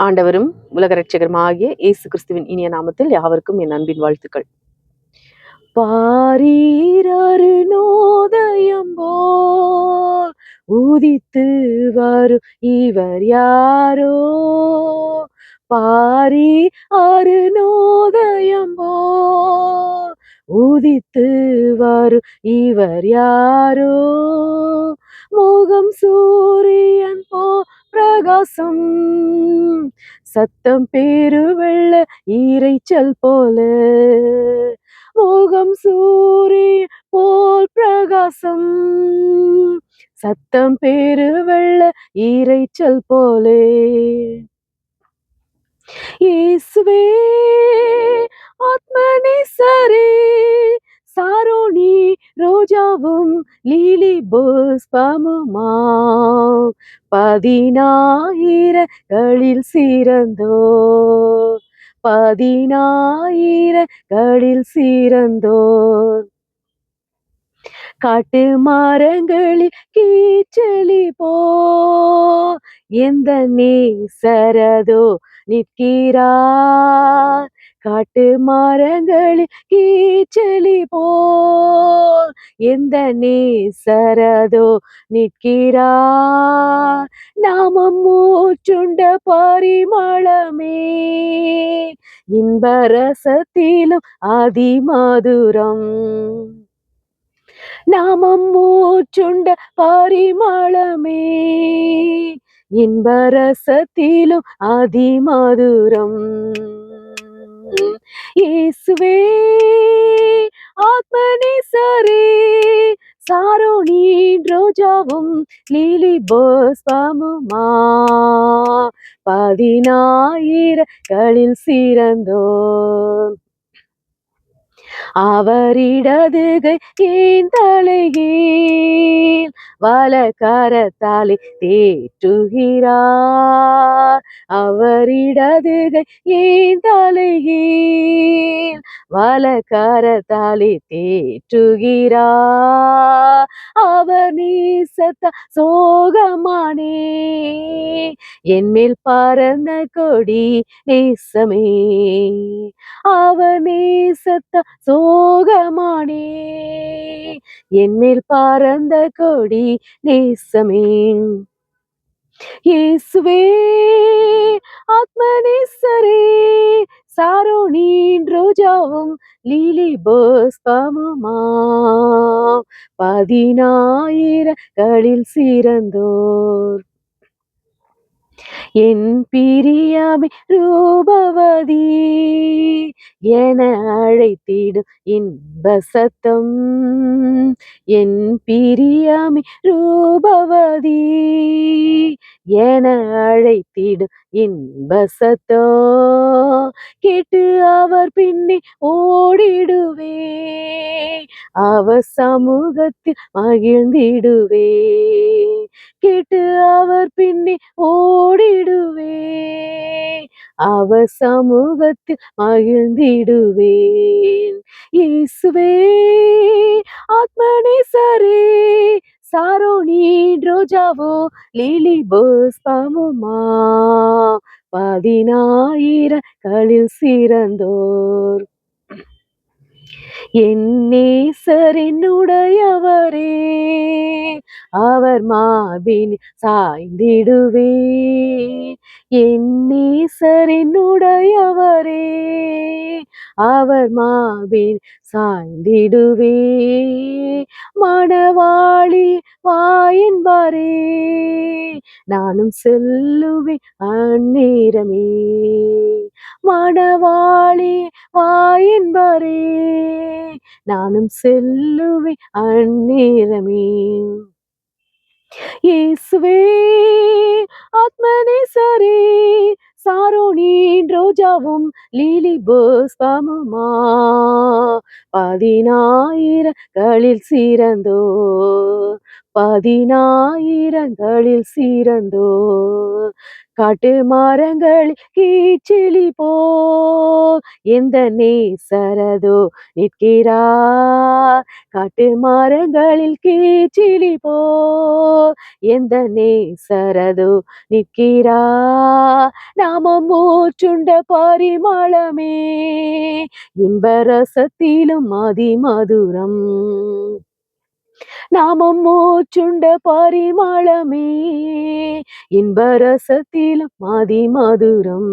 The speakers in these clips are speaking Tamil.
ஆண்டவரும் உலக ரட்சகருமாகிய இயேசு கிறிஸ்துவின் இனிய நாமத்தில் யாவருக்கும் என் அன்பின் வாழ்த்துக்கள். பாரீரரு நோதயம் போல் உதித்து வரும் இவர் யாரோ? பாரி அரு நோதயம் போல் உதித்து வரும் இவர் யாரோ? முகம் சூரியன் போல் பிரகாசம். சத்தம் பேரு வெள்ள ஈரைச்சல் போல. மோகம் சூரிய போல் பிரகாசம். சத்தம் பேரு வெள்ள ஈரைச்சல் போலே. இயேசுவே ஆத்மனேசரே சரே ரோஜாவும் லீலி புஷ்பமுமா. பதினாயிரங்களில் சிறந்தோ. பதினாயிரங்களில் சிறந்தோர் காட்டு மரங்களில் கீச்சலி போ. எந்த நீ சரதோ நிற்கிறார். காட்டு மரங்களில் கீச்சலி போல் எந்த நேசரதோ நிற்கிறார் நாமம் மூச்சுண்ட பரிமளமே இன்பரசத்திலும் அதிமதுரம். நாமம் மூச்சுண்ட பரிமளமே இன்பரசத்திலும் அதிமதுரம். இயேசுவே ஆத்மனேசரே சாரோணி ரோஜாவும் லீலி புஷ்பமுமா. பதினாயிரங்களில் சிறந்தோர். அவரிடது ஏன் தலைகீழ் வலக்கரத்தாலே தேற்றுகிறார். அவரிடது ஏன் தலைகீழ் வலக்கரத்தாலே தேற்றுகிறார். அவர் நீசத்த சோகமானே என்மேல் பறந்த கொடி நேசமே. அவர் நேசத்த சோகமானே. என்மேல் பறந்த கொடி நேசமே. இயேசுவே ஆத்மநேசரே சாரோனின் ரோஜாவும் லீலி புஷ்பமுமா பதினாயிரங்களில் சிறந்தோர். என் பிரியாமை ரூபவதி என அழைத்திடும் இன்ப சத்தம் என் பிரியாமை ரூபவதி என அழைத்திடும் இன்ப சத்தம் கேட்டு அவர் பின்னே ஓடிடுவே அவர் சமூகத்தில் மகிழ்ந்திடுவே. கேட்டு அவர் பின்னே ஓடிடுவே அவர் சமூகத்தில் மகிழ்ந்திடுவேன் இயேசுவே ஆத்மனேசரே சாரோணி ரோஜாவோ லீலி புஷ்பமுமா பதினாயிரங்களில் சிறந்தோர். என் என்னுடையவரே அவர் மார்பின் சாய்ந்திடுவே. என் என்னுடையவரே அவர் மார்பின் சாய்ந்திடுவே. மணவாளி வாயின்பாரே நானும் செல்லுவே அந்நேரமே. மணவாளி வாயின்பரே நானும் செல்லுவே அந்நேரமே. இயேசுவே ஆத்மனே சரே சாரோனின் ரோஜாவும் லீலி புஷ்பமுமா. பதினாயிரங்களில் சிறந்தோ பதினாயிரங்களில் சிறந்தோ காட்டு மரங்கள் கீச்சிலி போ எந்த நேசரதோ நிற்கிறா? காட்டு மரங்களில் கீச்சிலி போ எந்த நேசரதோ நிற்கிறா? நாமம் மூச்சுண்ட பரிமளமே இன்பரசத்திலும் அதிமதுரம் நாமம் மோச்சுண்ட பரிமளமே. இன்பரசத்திலும் அதிமதுரம்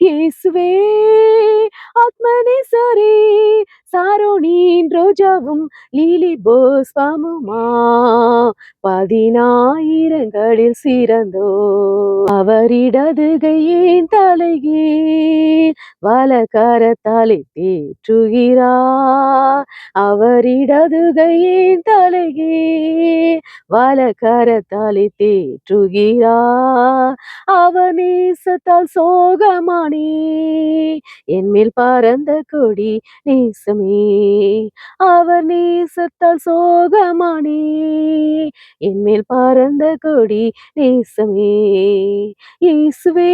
இயேசுவே ஆத்மனேசரே சாரோனின் ரோஜாவும் லீலி போஸ்வாமுமா. பதினாயிரங்களில் சிறந்தோ. அவரிடது கையின் தலைகீழ் வலக்கரத்தாலே தேற்றுகிறார் அவரிடது கையின் தலைகீழ் வலக்கரத்தாலே தேற்றுகிறார் அவர் நேசத்தால் சோகமானே என்மேல் பறந்த கொடி நேசமே. அவர் நேசத்தால் சோகமானே என்மேல் பறந்த கொடி நேசமே. இயேசுவே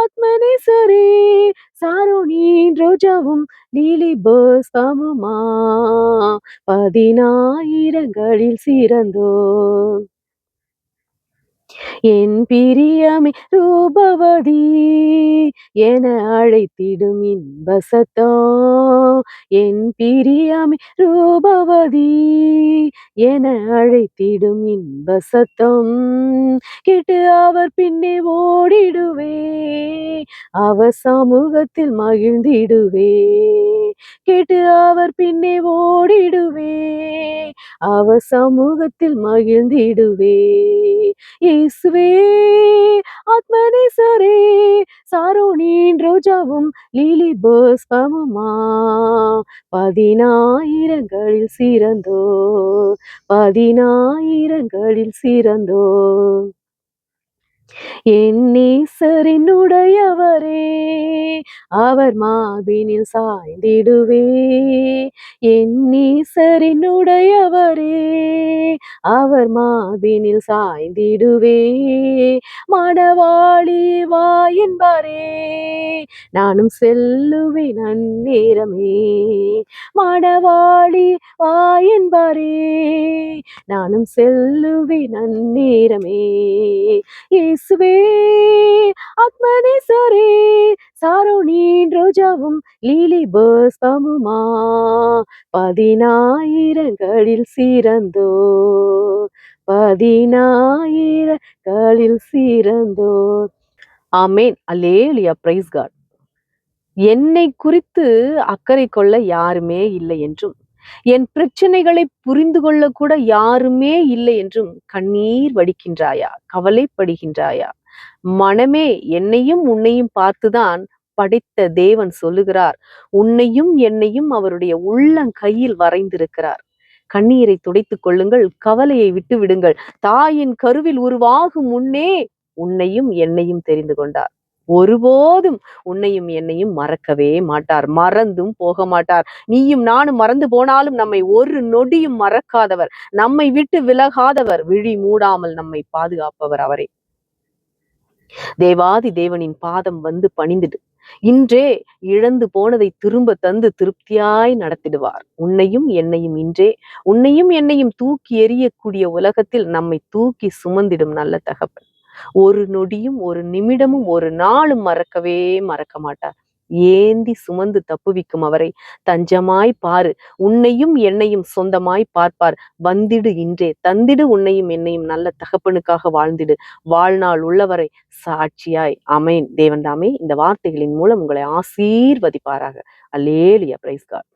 ஆத்மநேசரே சாரோனின் ரோஜாவும் லீலி புஷ்பமுமா. பதினாயிரங்களில் சிறந்தோ என் பிரியமே ரூபவதி என அழைத்திடும் இன்பசத்தோ என் பிரியமே ரூபவதி என அழைத்திடும் இன்பசத்தம். கேட்டு அவர் பின்னே ஓடிடுவே அவர் சமூகத்தில் மகிழ்ந்திடுவே. கேட்டு அவர் பின்னே ஓடிடுவே அவ சமூகத்தில் மகிழ்ந்திடுவே. இயேசுவே ஆத்மனேசரே சாரோனின் ரோஜாவும் லீலி புஷ்பமுமா. பதினாயிரங்களில் சிறந்தோ பதினாயிரங்களில் சிறந்தோ என்னேசரினுடையவரே அவர் மார்பினில் சாய்ந்திடுவே. என்னேசரினுடையவரே அவர் மார்பினில் சாய்ந்திடுவே. மணவாளி வா என்பாரே நானும் செல்லுவேன் அந்நேரமே. மணவாளி வா என்பாரே. நானும் செல்லுவேன் அந்நேரமே. இயேசுவே சாரோ சாரோனின் ரோஜாவும் லீலி புஷ்பமுமா. பதினாயிரங்களில் சிறந்தோ பதினாயிரங்களில் சிறந்தோ. ஆமேன். அல்லேலியா. பிரைஸ் காட் என்னை குறித்து அக்கறை கொள்ள யாருமே இல்லை என்றும். என் பிரச்சனைகளை புரிந்து கொள்ள கூட யாருமே இல்லை என்றும் கண்ணீர் வடிக்கின்றாயா? கவலைப்படுகின்றாயா? மனமே என்னையும் உன்னையும் பார்த்துதான் படைத்த தேவன் சொல்லுகிறார். உன்னையும் என்னையும் அவருடைய உள்ளங்கையில் வரைந்திருக்கிறார். கண்ணீரை துடைத்துக் கொள்ளுங்கள் கவலையை விட்டு விடுங்கள் தாயின் கருவில் உருவாகும் முன்னே உன்னையும் என்னையும் தெரிந்து கொண்டார். ஒருபோதும் உன்னையும் என்னையும் மறக்கவே மாட்டார். மறந்தும் போக மாட்டார். நீயும் நானும் மறந்து போனாலும் நம்மை ஒரு நொடியும் மறக்காதவர். நம்மை விட்டு விலகாதவர். விழி மூடாமல் நம்மை பாதுகாப்பவர் அவரே. தேவாதி தேவனின் பாதம் வந்து பணிந்துடு. இன்றே இழந்து போனதை திரும்ப தந்து திருப்தியாய் நடத்திடுவார். உன்னையும் என்னையும் இன்றே உன்னையும் என்னையும் தூக்கி எறியக்கூடிய உலகத்தில் நம்மை தூக்கி சுமந்திடும் நல்ல தகப்பன். ஒரு நொடியும் ஒரு நிமிடமும் ஒரு நாளும் மறக்கவே மறக்க மாட்டார். ஏந்தி சுமந்து தப்புவிக்கும் அவரை தஞ்சமாய் பாரு உன்னையும் என்னையும் சொந்தமாய் பார்ப்பார். வந்திடு இன்றே தந்திடு உன்னையும் என்னையும் நல்ல தகப்பனுக்காக வாழ்ந்திடு. வாழ்நாள் உள்ளவரை சாட்சியாய் அமேன் தேவன் தாமே இந்த வார்த்தைகளின் மூலம் உங்களை ஆசீர்வதிப்பாராக. அல்லேலியா பிரைஸ்கார்